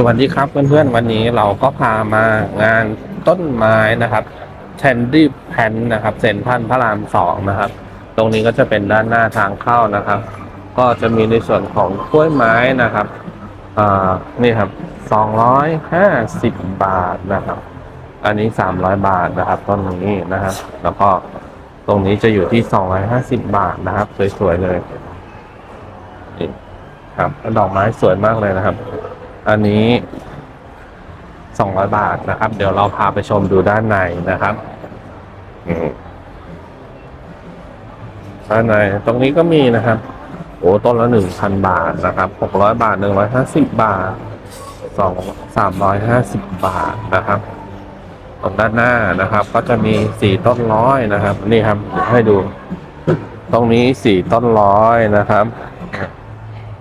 สวัสดีครับเพื่อนๆวันนี้เราก็พามางานต้นไม้นะครับแ a นดี้แพนนะครับเซนทรัลพระรามสองนะครับ ตรงนี้ก็จะเป็นด้านหน้าทางเข้านะครับ ก็จะมีในส่วนของกล้วยไม้นะครับนี่ครับสองร้อยห้าสิบบาทนะครับ อันนี้สามร้อยบาทนะครับต้นนี้นะครับ แล้วก็ตรงนี้จะอยู่ที่สองร้อยห้าสิบบาทนะครับ สวยๆเลยนี่ครับดอกไม้สวยมากเลยนะครับ อันนี้สองร้อยบาทนะครับ เดี๋ยวเราพาไปชมดูด้านในนะครับด้านในตรงนี้ก็มีนะครับโอ้ต้นละหนึ่งพันบาทนะครับหกร้อยบาทหนึ่งร้อยห้าสิบบาทสองสามร้อยห้าสิบบาทนะครับตรงด้านหน้านะครับ ก็จะมีสี่ต้นร้อยนะครับ นี่ครับให้ดู ตรงนี้สี่ต้นร้อยนะครับ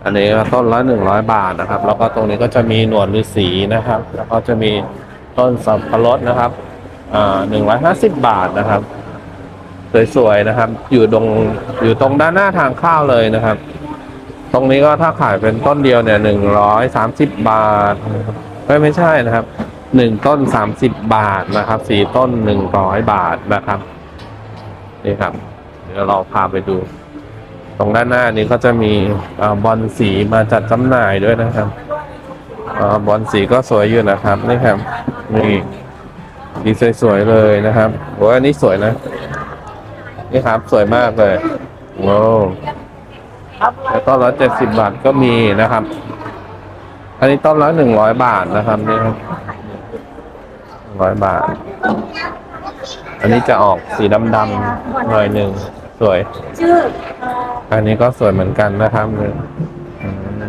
อันนี้ต้นละหนึ่งร้อยบาทนะครับ แล้วก็ตรงนี้ก็จะมีหนวดฤาษีนะครับ แล้วก็จะมีต้นสับปะรดนะครับอ่าหนึ่งร้อยห้าสิบบาทนะครับ สวยๆนะครับ อยู่ตรงอยู่ตรงด้านหน้าทางเข้าวเลยนะครับ ตรงนี้ก็ถ้าขายเป็นต้นเดียวเนี่ยหนึ่งร้อยสามสิบบาทไม่ไม่ใช่นะครับหนึ่งต้นสามสิบบาทนะครับสี่ต้นหนึ่งร้อยบาทนะครับนี่ครับ เดี๋ยวเราพาไปดู ตรงด้านหน้านี้ก็จะมีอบอลสีมาจัดจำหน่ายด้วยนะครับอบอลสีก็สวยอยู่นะครับนี่ครับนี่ดีสวยๆเลยนะครับโอ้อันนี้สวยนะ นี่ครับสวยมากเลยโว้วแล้วต้นละเจ็ดสิบบาทก็มีนะครับ อันนี้ต้นละหนึ่งร้อยบาทนะครับนี่ครับร้อยบาท อันนี้จะออกสีดำๆหน่อยหนึ่ง สวย ชื่ออันนี้ก็สวยเหมือนกันนะครับอืม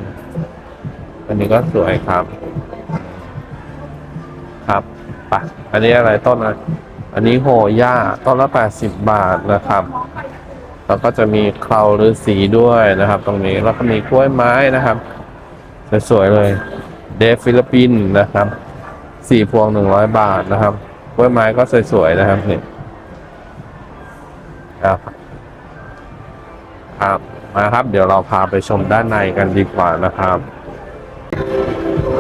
อันนี้ก็สวยครับ ครับไปะอันนี้อะไรต้นอะไรอันนี้โหย่าต้นละแปดสิบบาทนะครับ แล้วก็จะมีเคราหรือสีด้วยนะครับ ตรงนี้แล้วก็มีกล้วยไม้นะครับสวยๆเลย เดฟฟิลิปปินส์นะครับสี่พวงหนึ่งร้อยบาทนะครับกล้วยไม้ก็สวยๆนะครับนี่ครับ ครับมาครับ เดี๋ยวเราพาไปชมด้านในกันดีกว่านะครับ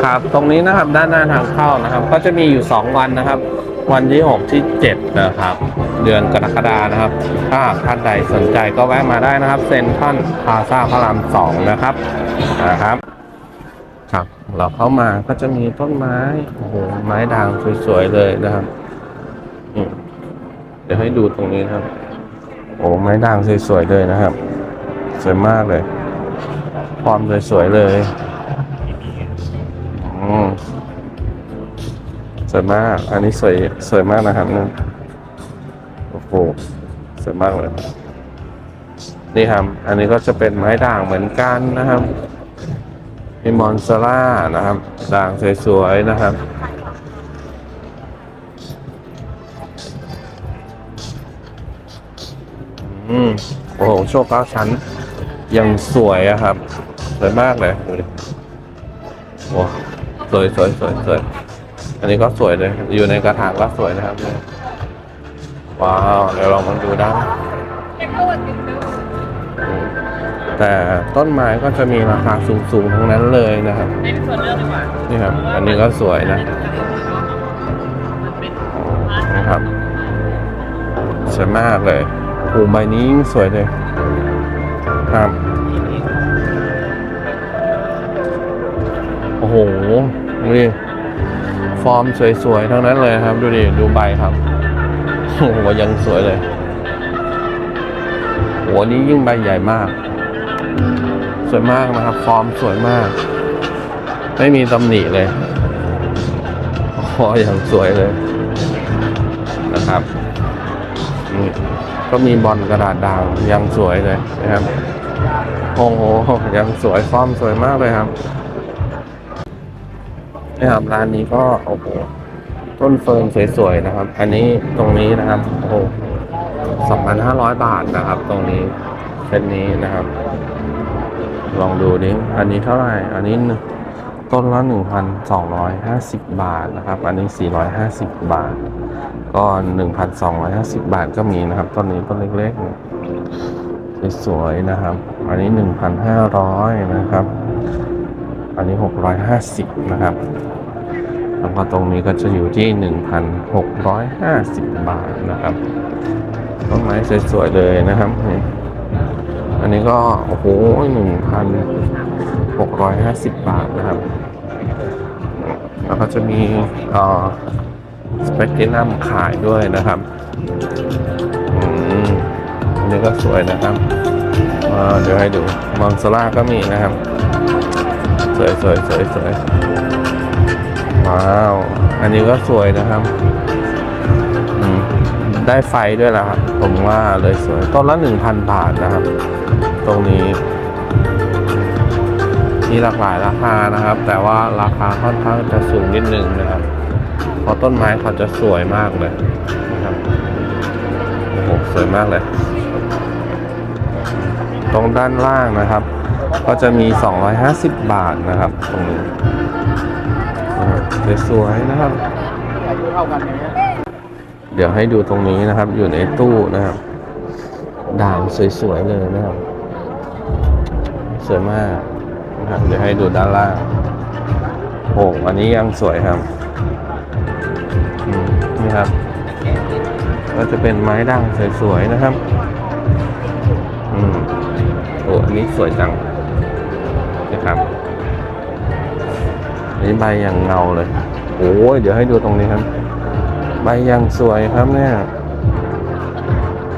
ครับตรงนี้นะครับด้านหน้าทางเข้านะครับ ก็จะมีอยู่ 2 วันนะครับ วันที่ 6 ที่ 7 นะครับ เดือนกรกฎานะครับ ถ้าหากท่านใดสนใจก็แวะมาได้นะครับเซ็นทรัลพลาซาพระรามสองนะครับนะครับครับ เราเข้ามาก็จะมีต้นไม้โอ้โหไม้ด่างสวยๆเลยนะครับเดี๋ยวให้ดูตรงนี้นะครับ โอ้ไม้ด่างสวยๆเลยนะครับ สวยมากเลย ความสวยๆเลยอืมสวยมาก อันนี้สวยสวยมากนะครับนี่โอ้โหสวยมากเลย นี่ครับ อันนี้ก็จะเป็นไม้ด่างเหมือนกันนะครับมีมอนซาร่านะครับ ด่างสวยๆนะครับอืมโอ้โห โชคเก้าชั้น ยังสวยอะครับ สวยมากเลยดูดิโอ้สวยสวยสวยสวยอันนี้ก็สวยเลย อยู่ในกระถางก็สวยนะครับเนี่ยว้าวเดี๋ยวลองมาดูด้านแต่ต้นไม้ก็จะมีราคาสูงๆทั้งนั้นเลยนะครับในส่วนเลือกดีกว่านี่ครับ อันนี้ก็สวยนะนะครับสวยมากเลยโอ้ใบนี้ยิ่งสวยเลย ครับ โอ้โหนี่ฟอร์มสวยๆทั้งนั้นเลยครับ ดูดิ ดูใบครับ โอ้โหยังสวยเลยโหอันนี้ยิ่งใบใหญ่มาก สวยมากนะครับ ฟอร์มสวยมาก ไม่มีตำหนิเลยโอ้โหอย่างสวยเลยนะครับ นี่ก็มีบอลกระดาษด่างยังสวยเลยนะครับ โอ้โหยังสวยฟอมสวยมากเลยครับนี่ครับร้านนี้ก็โอ้โหต้นเฟิร์นสวยๆนะครับ อันนี้ตรงนี้นะครับโอ้โหสองพันห้าร้อยบาทนะครับ ตรงนี้เส้นนี้นะครับ ลองดูดิอันนี้เท่าไหร่อันนี้ต้นละหนึ่งพันสองร้อยห้าสิบบาทนะครับ อันนี้สี่ร้อยห้าสิบบาท ก็หนึ่งพันสองร้อยห้าสิบบาทก็มีนะครับ ต้นนี้ต้นเล็กๆสวยๆนะครับ อันนี้หนึ่งพันห้าร้อยนะครับ อันนี้หกร้อยห้าสิบนะครับ แล้วก็ตรงนี้ก็จะอยู่ที่หนึ่งพันหกร้อยห้าสิบบาทนะครับ ต้นไม้สวยๆเลยนะครับนี่อันนี้ก็ โอ้โหหนึ่งพันหกร้อยห้าสิบบาทนะครับ แล้วก็จะมีเอ่อสเปกเตนัมขายด้วยนะครับ อืมอันนี้ก็สวยนะครับ เดี๋ยวให้ดูมอนซาร่าก็มีนะครับ สวยสวยสวยสวยว้าว อันนี้ก็สวยนะครับ ได้ไฟด้วยแล้วครับ ผมว่าเลยสวย ต้นละหนึ่งพันบาทนะครับ ตรงนี้ มีหลากหลายราคานะครับ แต่ว่าราคาค่อนข้างจะสูงนิดนึงนะครับ เพราะต้นไม้เขาจะสวยมากเลยนะครับโอ้โหสวยมากเลย ตรงด้านล่างนะครับ ก็จะมี 250 บาทนะครับ ตรงนี้สวยๆนะครับ เดี๋ยวให้ดูตรงนี้นะครับ อยู่ในตู้นะครับด่างสวยๆเลยนะครับ สวยมากนะครับเดี๋ยวให้ดูด้านล่างโอ้อันนี้ยังสวยครับนี่ครับ ก็จะเป็นไม้ด่างสวยๆนะครับ อันนี้สวยจังนะครับนนี้ใบอย่างเงาเลย โอ้ยเดี๋ยวให้ดูตรงนี้ครับ ใบยังสวยครับเนี่ย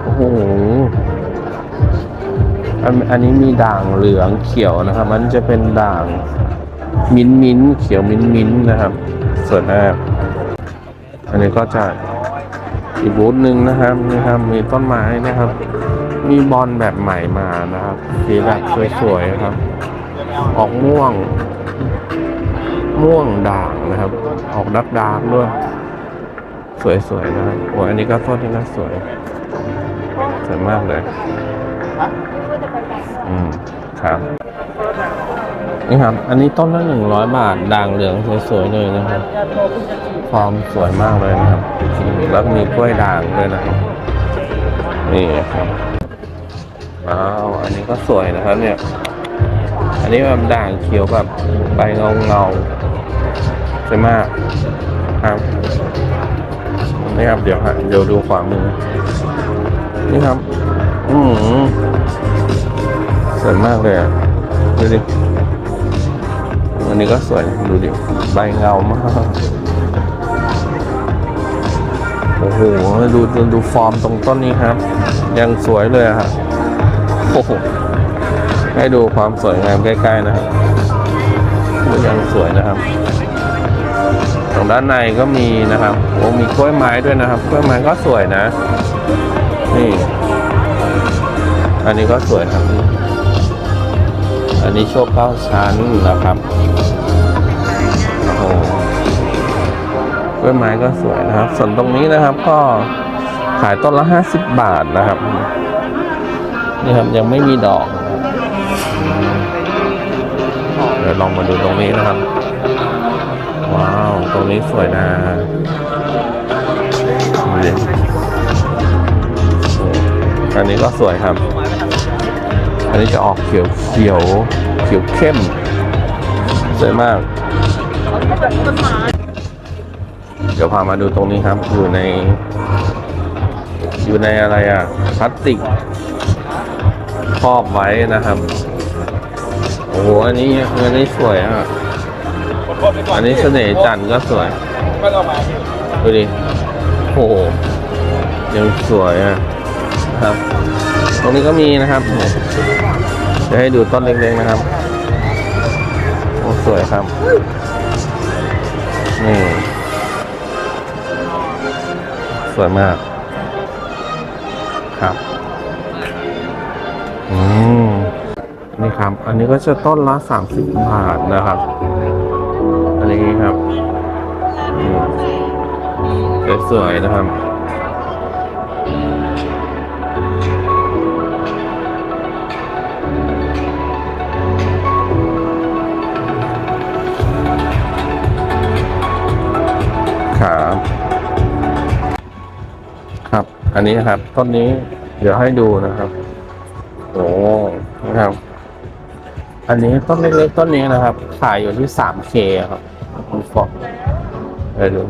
โอ้โหอันอันนี้มีด่างเหลืองเขียวนะครับ มันจะเป็นด่างมิ้นมิ้นเขียวมิ้นมิ้นนะครับ ส่วนแรกอันนี้ก็จะอีกบูธหนึ่งนะครับนี่ครับ มีต้นไม้นะครับ มีบอลแบบใหม่มานะครับ สีแบบสวยๆครับ ออกม่วง ม่วงด่างนะครับ ออกดักดาร์กด้วย สวยๆนะครับโอ้ยอันนี้ก็ต้นนี้ก็สวย สวยมากเลยอืมครับนี่ครับ อันนี้ต้นละหนึ่งร้อยบาท ด่างเหลืองสวยๆเลยนะครับฟอร์มสวยมากเลยนะครับ แล้วมีกล้วยด่างด้วยนะครับ นี่ครับ อ้าว อันนี้ก็สวยนะครับเนี่ย อันนี้แบบด่างเขียวแบบใบเงาเงาๆสวยมากครับนี่ครับ เดี๋ยวฮะเดี๋ยวดูขวามือ นี่ครับ อืมสวยมากเลยอะ ดูดิอันนี้ก็สวย ดูดิ ใบเงามาก โอ้โห ดูดูดูฟอร์มตรงต้นนี้ครับ ยังสวยเลยอะครับ โอ้โหให้ดูความสวยงามใกล้ๆนะครับยังสวยนะครับตรงด้านในก็มีนะครับโอ้มีกล้วยไม้ด้วยนะครับกล้วยไม้ก็สวยนะ นี่ อันนี้ก็สวยครับ อันนี้โชคเก้าชั้นนะครับโอ้กล้วยไม้ก็สวยนะครับ ส่วนตรงนี้นะครับก็ขายต้นละห้าสิบบาทนะครับ นี่ครับยังไม่มีดอกเดี๋ยวลองมาดูตรงนี้นะครับ ว้าว ตรงนี้สวยนะอันนี้ก็สวยครับ อันนี้จะออกเขียวเขียวเขียวเข้ม สวยมาก เดี๋ยวพามาดูตรงนี้ครับ อยู่ใน อยู่ในอะไรอะพลาสติก ครอบไว้นะครับ โอ้โห อันนี้อันนี้สวยอะ อันนี้เสน่ห์จันทร์ก็สวยก็เอามาดูดิ โอ้โห ยังสวยอะครับ ตรงนี้ก็มีนะครับจะให้ดูต้นเล็กๆนะครับ โอ้สวยครับ นี่ สวยมาก อืมนี่ครับ อันนี้ก็จะต้นละสามสิบบาทนะครับ อันนี้ครับสวยๆนะครับครับครับ อันนี้ครับต้นนี้เดี๋ยวให้ดูนะครับ โอ้นะครับ อันนี้ต้นเล็กๆต้นนี้นะครับ ขายอยู่ที่สามเคครับคุณฟอกไปดู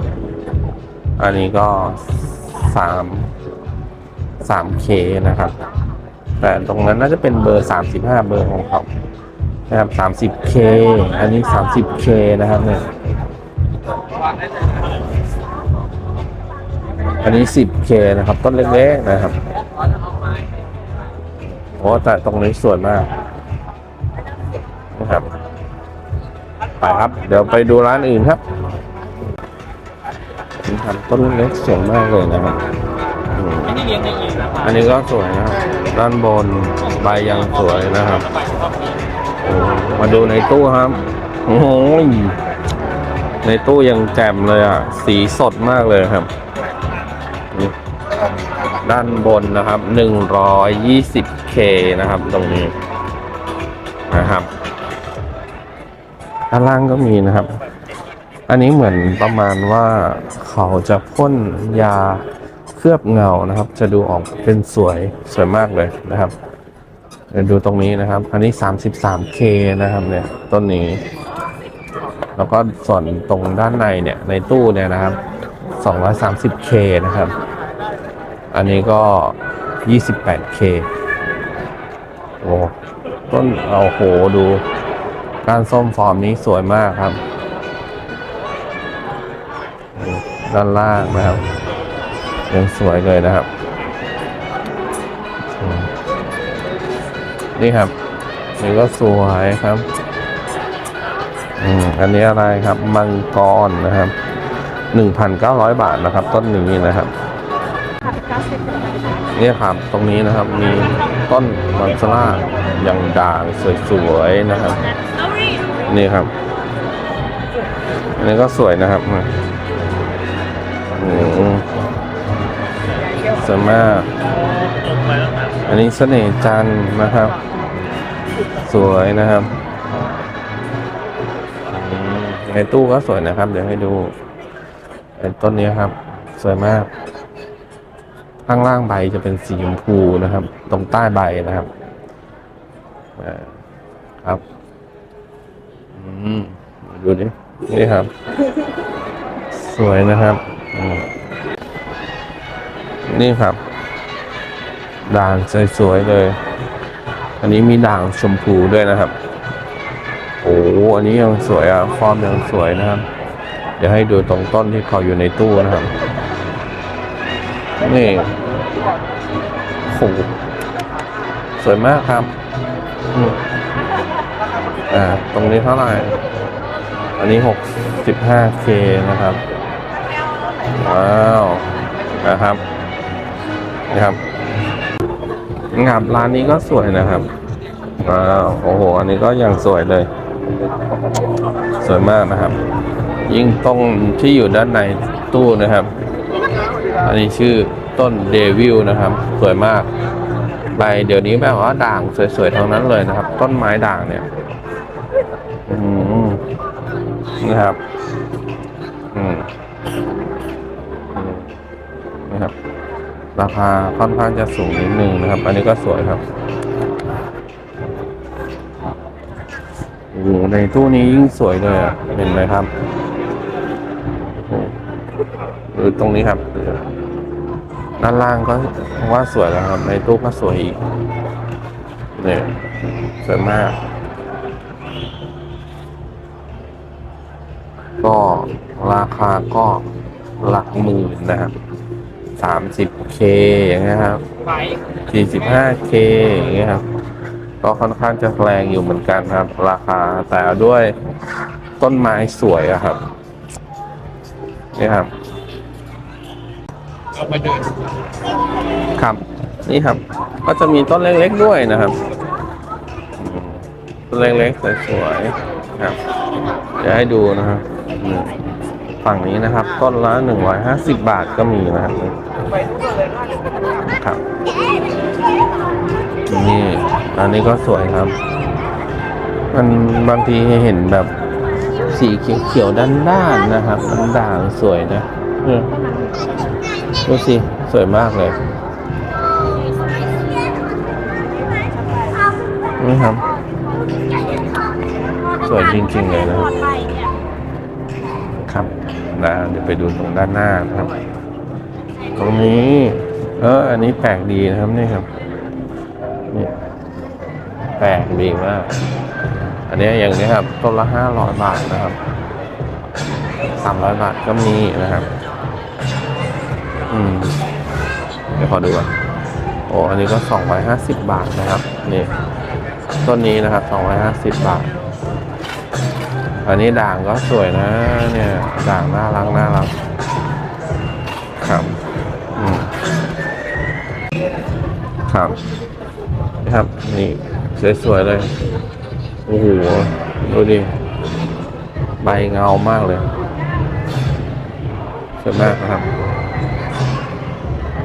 อันนี้ก็สามสามเคนะครับ แต่ตรงนั้นน่าจะเป็นเบอร์สามสิบห้าเบอร์ของเขานะครับสามสิบเคอันนี้สามสิบเคนะครับเนี่ยอันนี้สิบเคนะครับ ต้นเล็กๆนะครับ โอ้แต่ตรงนี้สวยมากนะครับไปครับ เดี๋ยวไปดูร้านอื่นครับนี่ครับต้นเล็กสวยมากเลยนะครับอืมอันนี้เลี้ยงในเองนะอันนี้ก็สวยนะครับ ด้านบนใบยังสวยนะครับโอ้มาดูในตู้ครับโอ้โหในตู้ยังแจ่มเลยอะ สีสดมากเลยครับนี่ด้านบนนะครับ 120K น นะครับตรงนี้นะครับด้านล่างก็มีนะครับ อันนี้เหมือนประมาณว่าเขาจะพ่นยาเคลือบเงานะครับ จะดูออกเป็นสวยสวยมากเลยนะครับเดี๋ยวดูตรงนี้นะครับ อันนี้ 33K นะครับเนี่ยต้นนี้ แล้วก็ส่วนตรงด้านในเนี่ยในตู้เนี่ยนะครับ 230K นะครับ อันนี้ก็ 28K โอ้ต้นเอาโหดูก้านส้มฟอร์มนี้สวยมากครับ ด้านล่างนะครับ ยังสวยเลยนะครับ นี่ครับ นี่ก็สวยครับอืมอันนี้อะไรครับ มังกรนะครับหนึ่งพันเก้าร้อยบาทนะครับ ต้นนี้นะครับ เนี่ยครับตรงนี้นะครับมีต้นมังสลาอย่างด่างสวยๆนะครับ นี่ครับอันนี้ก็สวยนะครับอืมสวยมากอันนี้เสน่ห์จันนะครับ สวยนะครับในตู้ก็สวยนะครับ เดี๋ยวให้ดูไอ้ต้นนี้ครับ สวยมาก ข้างล่างใบจะเป็นสีชมพูนะครับ ตรงใต้ใบนะครับครับอืมดูดินี่ครับ สวยนะครับ นี่ครับ ด่างสวยๆเลย อันนี้มีด่างชมพูด้วยนะครับ โอ้อันนี้ยังสวยอะฟอร์มยังสวยนะครับ เดี๋ยวให้ดูตรงต้นที่เขาอยู่ในตู้นะครับ นี่ โหสวยมากครับอืมอ่าตรงนี้เท่าไหร่ อันนี้ 65K นะครับ ว้าวนะครับนะครับงับร้านนี้ก็สวยนะครับว้าวโอ้โห อันนี้ก็ยังสวยเลย สวยมากนะครับ ยิ่งตรงที่อยู่ด้านในตู้นะครับ อันนี้ชื่อ ต้นเดวิลนะครับ สวยมากใบเดี๋ยวนี้แบบว่าด่างสวยๆทั้งนั้นเลยนะครับ ต้นไม้ด่างเนี่ยนะครับนะครับ ราคาค่อนข้างจะสูงนิดนึงนะครับ อันนี้ก็สวยครับโอ้ในตู้นี้ยิ่งสวยเลยเห็นไหมครับโอ้หรือตรงนี้ครับ ด้านล่างก็ว่าสวยแล้วครับ ในตู้ก็สวยอีกเนี่ยสวยมาก ก็ราคาก็หลักหมื่นนะครับสามสิบเคอย่างเงี้ยครับสี่สิบห้าเคอย่างเงี้ยครับ ก็ค่อนข้างจะแรงอยู่เหมือนกันครับ ราคาแต่ด้วยต้นไม้สวยอะครับนี่ครับ เอามาเดินครับ นี่ครับ ก็จะมีต้นเล็กๆด้วยนะครับต้นเล็กๆสวยๆครับเดี๋ยวให้ดูนะครับฝั่งนี้นะครับ ต้นละหนึ่งร้อยห้าสิบบาทก็มีนะครับครับ นี่อันนี้ก็สวยครับ มันบางทีเห็นแบบสีเขียวๆด้านๆนะครับมันด่างสวยนะเออ ดูสิ สวยมากเลยนี่ครับ สวยจริงๆเลยนะครับครับนะเดี๋ยวไปดูตรงด้านหน้านครับ ตรงนี้ เออ อันนี้แปลกดีนะครับนี่ครับนี่แปลกดีมาก อันนี้อย่างนี้ครับต้นละห้าร้อยบาทนะครับสามร้อยบาทก็มีนะครับ อืมเดี๋ยวขอดูก่อนโอ้อันนี้ก็สองร้อยห้าสิบบาทนะครับนี่ต้นนี้นะครับสองร้อยห้าสิบบาท อันนี้ด่างก็สวยนะ เนี่ย ด่างน่ารักน่ารักครับอืมครับนี่ครับนี่สวยๆเลยโอ้โหดูดิใบเงามากเลยสวยมากนะครับ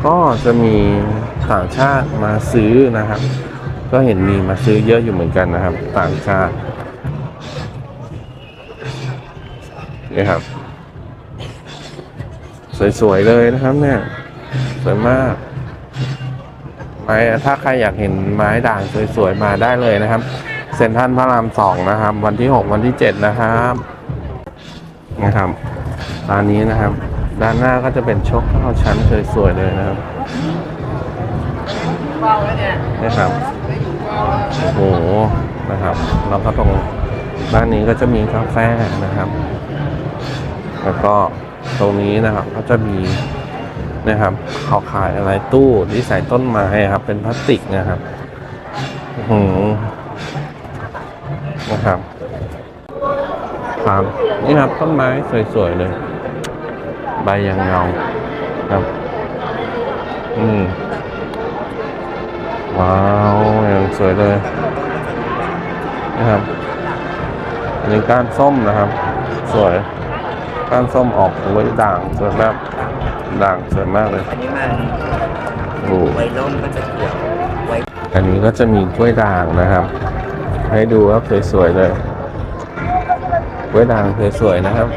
ก็จะมีต่างชาติมาซื้อนะครับ ก็เห็นมีมาซื้อเยอะอยู่เหมือนกันนะครับ ต่างชาตินี่ครับ สวยๆเลยนะครับ เนี่ยสวยมากไม้ถ้าใครอยากเห็นไม้ด่างสวยๆมาได้เลยนะครับ เซ็นทรัลพระรามสองนะครับ วันที่หกวันที่เจ็ดนะครับนะครับร้านนี้นะครับ ด้านหน้าก็จะเป็นชกเข้าชั้นสวยๆเลยนะครับนี่ยนะครับโอ้โหนะครับแล้วก็ตรงด้านนี้ก็จะมีกาแฟนะครับ แล้วก็ตรงนี้นะครับก็จะมีนะครับเขาขายอะไรตู้ที่ใส่ต้นไม้ครับ เป็นพลาสติกนะครับอื้อหือนะครับครับนี่ครับต้นไม้สวยๆเลย ใบยังเงาครับ อืมว้าวอย่างสวยเลยนะครับอันนี้ก้านส้มนะครับ สวยก้านส้มออกไว้ด่างสวยมากด่างสวยมากเลย อันนี้มันโอ้โหไวร่มก็จะเขียวไวอันนี้ก็จะมีกล้วยด่างนะครับ ให้ดูครับสวยๆเลยกล้วยด่างสวยๆนะครับ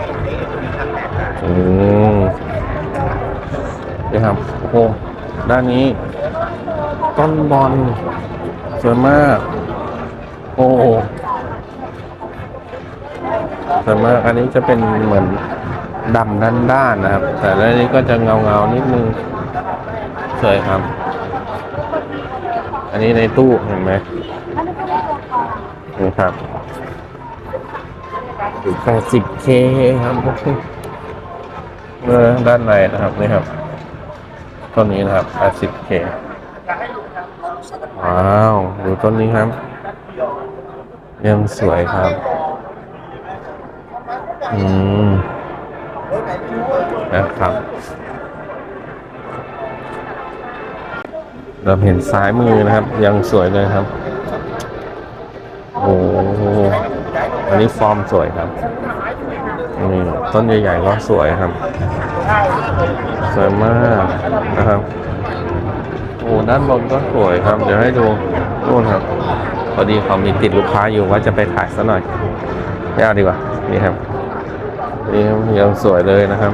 อืมนี่ครับ โอ้โหด้านนี้ ต้นบอลสวยมาก โอ้สวยมากอันนี้จะเป็นเหมือนดำด้านด้านๆนะครับ แต่ด้านนี้ก็จะเงาเงาๆนิดนึงสวยครับ อันนี้ในตู้เห็นไหมนี่ครับแปดสิบเคครับโอเค ด้านในนะครับนี่ครับต้นนี้นะครับแปดสิบเคว้าวดูต้นนี้ครับยังสวยครับอืมนะครับ เราเห็นซ้ายมือนะครับ ยังสวยเลยครับ โอ้โหอันนี้ฟอร์มสวยครับ นี่ต้นใหญ่ๆก็สวยครับ สวยมากนะครับโอ้ด้านบนก็สวยครับ เดี๋ยวให้ดูนู่นครับพอดีเขามีติดลูกค้าอยู่ว่าจะไปถ่ายซะหน่อยไม่เอาดีกว่านี่ครับนี่ครับยังสวยเลยนะครับ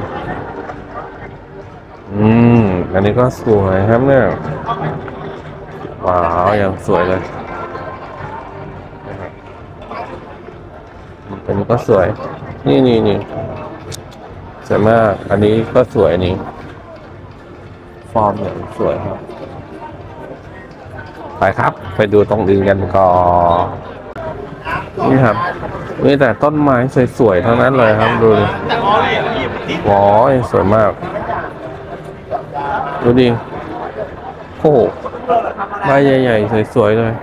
อืมอันนี้ก็สวยครับเนี่ยว้าวยังสวยเลยอันนี้ก็สวย นี่นี่นี่สวยมาก อันนี้ก็สวยนี่ฟอร์มอย่างสวยครับ ไปครับ ไปดูตรงอื่นกันก่อนนี่ครับมีแต่ต้นไม้สวยๆทั้งนั้นเลยครับ ดูดิว้ายสวยมาก ดูดิโอ้โหใบใหญ่ๆสวยๆเลย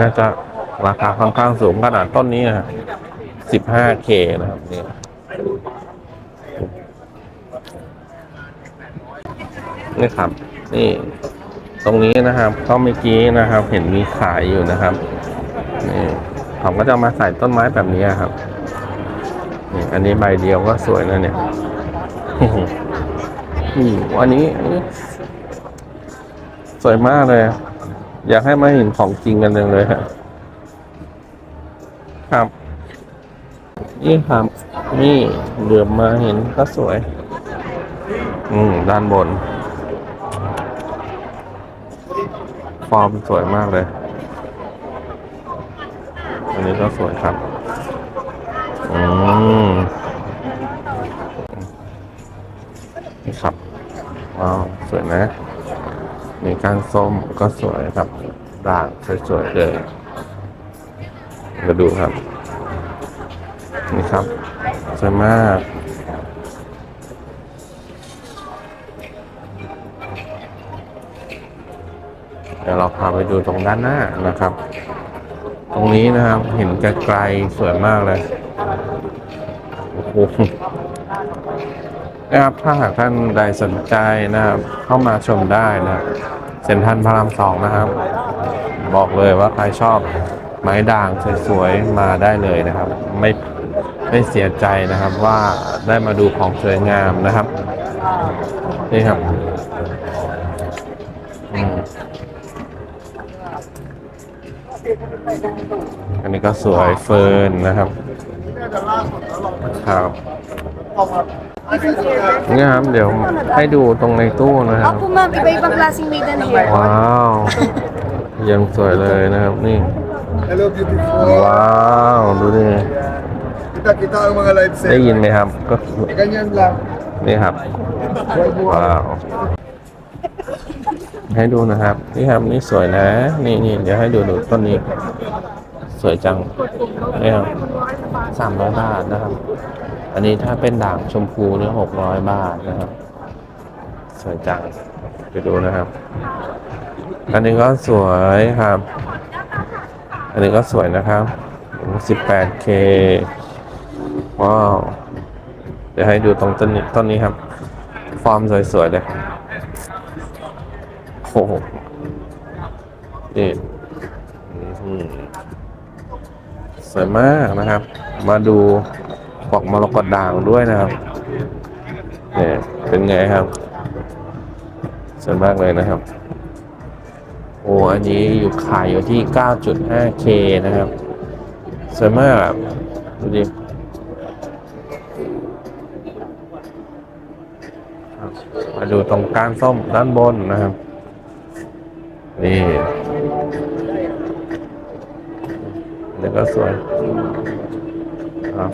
น่าจะราคาค่อนข้างสูงขนาดต้นนี้นะ 15K นะครับนี่นี่ครับ นี่ ตรงนี้นะครับก็เมื่อกี้นะครับ เห็นมีขายอยู่นะครับนี่ผมก็จะมาใส่ต้นไม้แบบนี้ครับนี่อันนี้ใบเดียวก็สวยนะเนี่ยอืมอันนี้อันนี้สวยมากเลย อยากให้มาเห็นของจริงกันจังเลยฮะครับ นี่ครับ นี่เหลือบมาเห็นก็สวย อืม ด้านบน ฟอร์มสวยมากเลย อันนี้ก็สวยครับ อืมนี่ครับว้าวสวยนะมีก้านส้มก็สวยครับด่างสวยๆเลยมาดูครับ นี่ครับ สวยมาก เดี๋ยวเราพาไปดูตรงด้านหน้านะครับ ตรงนี้นะครับ เห็นไกลๆสวยมากเลยโอ้โหนะครับถ้าหากท่านใดสนใจนะครับ เข้ามาชมได้นะเซ็นทรัลพระรามสองนะครับ บอกเลยว่าใครชอบไม้ด่างสวยๆมาได้เลยนะครับ ไม่ ไม่เสียใจนะครับว่าได้มาดูของสวยงามนะครับ นี่ครับอืมอันนี้ก็สวยเฟิร์นนะครับครับนี่ครับเดี๋ยวให้ดูตรงในตู้นะครับ Opo ma'am, iba-ibang klaseng maiden hair. ว้าวยังสวยเลยนะครับนี่ Hello, beautiful. ว้าว ดูดิ Kita-kita ang mga live ได้ set. ยินไหมครับก็ Ganyan lang. นี่ครับว้าว ให้ดูนะครับ นี่ครับนี่สวยนะ นี่นี่เดี๋ยวให้ดูดูต้นนี้ สวยจังนี่ครับสามร้อยบาทนะครับ อันนี้ถ้าเป็นด่างชมพูเนี่ยหกร้อยบาทนะครับ สวยจังไปดูนะครับ อันนี้ก็สวยครับ อันนี้ก็สวยนะครับสิบแปดเค ว้าว เดี๋ยวให้ดูตรงต้นนี้ต้นนี้ครับ ฟอร์มสวยๆเลยโอ้โหนี่สวยมากนะครับ มาดูปอกมรกตด่างด้วยนะครับเนี่ยเป็นไงครับสวยมากเลยนะครับ โอ้อันนี้อยู่ขายอยู่ที่ 9.5K นะครับสวยมากดูดิาดูตรงก้านส้มด้านบนนะครับ นี่นี่ก็สวย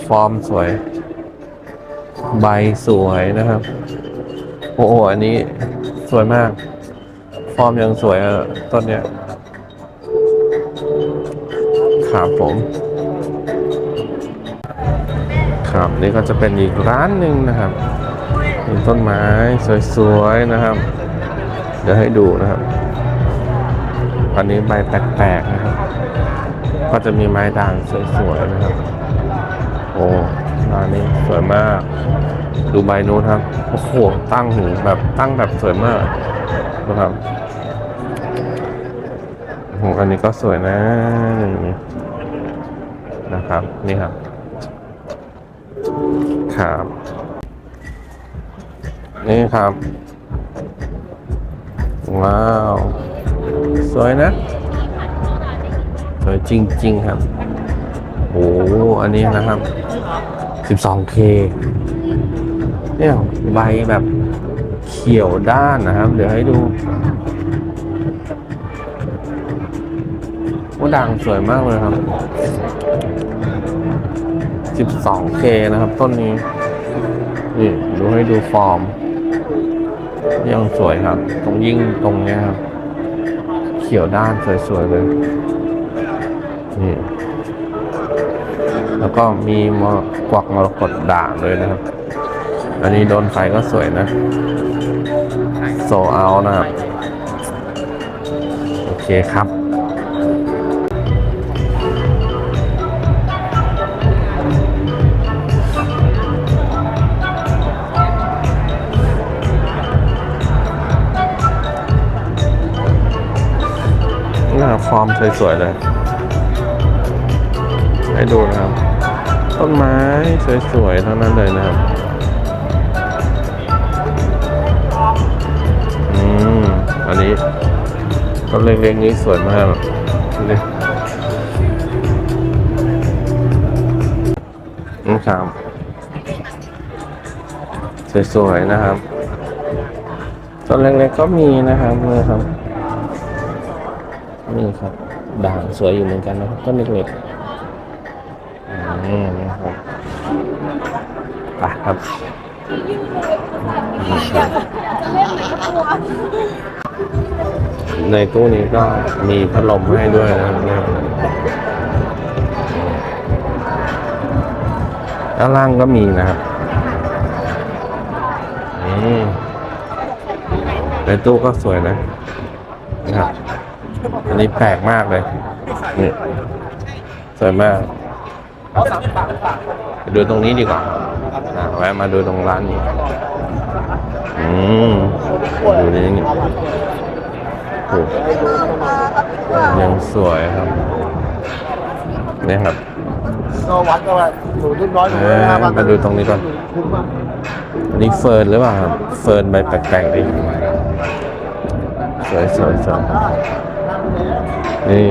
ฟอร์มสวย ใบสวยนะครับ โอ้โห อันนี้สวยมาก ฟอร์มยังสวยอะต้นเนี้ยครับผม ครับนี่ก็จะเป็นอีกร้านหนึ่งนะครับ มีต้นไม้สวยๆนะครับ เดี๋ยวให้ดูนะครับ อันนี้ใบแปลกๆนะครับ ก็จะมีไม้ด่างสวยๆนะครับ โอ้ร้านนี้สวยมาก ดูใบนู้นครับ โอ้โห ตั้งหูแบบตั้งแบบสวยมากนะครับโอ้อันนี้ก็สวยนะนี่นะครับ นี่ครับ ครับ นี่ครับ ว้าว สวยนะ สวยจริง ๆ ครับโอ้อันนี้นะครับ 12K เนี่ยใบแบบเขียวด้านนะครับ เดี๋ยวให้ดูโอ้ด่างสวยมากเลยครับ 12K นะครับ ต้นนี้ นี่ ดูให้ดูฟอร์ม ยังสวยครับ ตรงยิ่งตรงเนี้ยครับ เขียวด้านสวยๆเลยนี่แล้วก็มีมกวักมรกตด่างเลยนะครับ อันนี้โดนไฟก็สวยนะ โซเอานะครับ โอเคครับ นี่นะครับฟอร์มสวยๆเลย ให้ดูนะครับ ต้นไม้สวยๆทั้งนั้นเลยนะครับอืมอันนี้ต้นเล็กๆนี้สวยมากดูดินี่ครับสวยๆนะครับต้นเล็กๆก็มีนะครับนี่ครับ นี่ครับ ด่างสวยอยู่เหมือนกันนะครับต้นเล็กๆอืมครับไปครับในตู้นี้ก็มีพัดลมให้ด้วยนะครับด้านล่างก็มีนะครับอืมในตู้ก็สวยนะนะครับ นี้แปลกมากเลยนี่สวยมากไปดูตรงนี้ดีกว่าแวะมาดูตรงร้านนี้ อืมดูนี่นี่โอ้ยังสวยครับเนี่ยครับก็วัดก็ว่าหนูรุ่นน้อยหนูเอ้ยมาดูตรงนี้ก่อนอันนี้เฟิร์นหรือเปล่าครับ เฟิร์นใบแปลกๆดิสวยสวยสวย นี่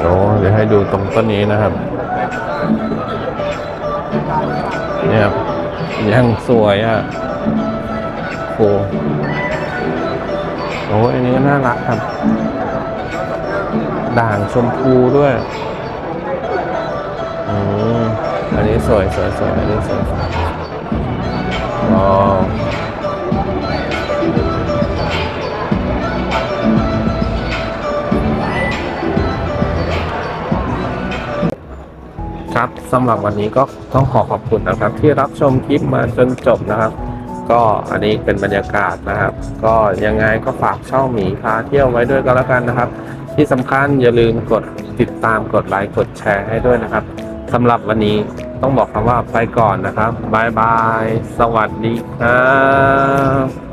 โอ้เดี๋ยวให้ดูตรงต้นนี้นะครับเนี่ยครับยังสวยอะโอ้โหอันนี้น่ารักครับ ด่างชมพูด้วยอืมอันนี้สวยสวยสวยอันนี้สวยอ๋อ ครับสำหรับวันนี้ก็ต้องขอขอบคุณนะครับ ที่รับชมคลิปมาจนจบนะครับ ก็อันนี้เป็นบรรยากาศนะครับ ก็ยังไงก็ฝากช่องหมีพาเที่ยวไว้ด้วยก็แล้วกันนะครับ ที่สำคัญอย่าลืมกดติดตามกดไลค์กดแชร์ให้ด้วยนะครับสำหรับวันนี้ต้องบอกคำว่าไปก่อนนะครับบายบาย สวัสดีครับ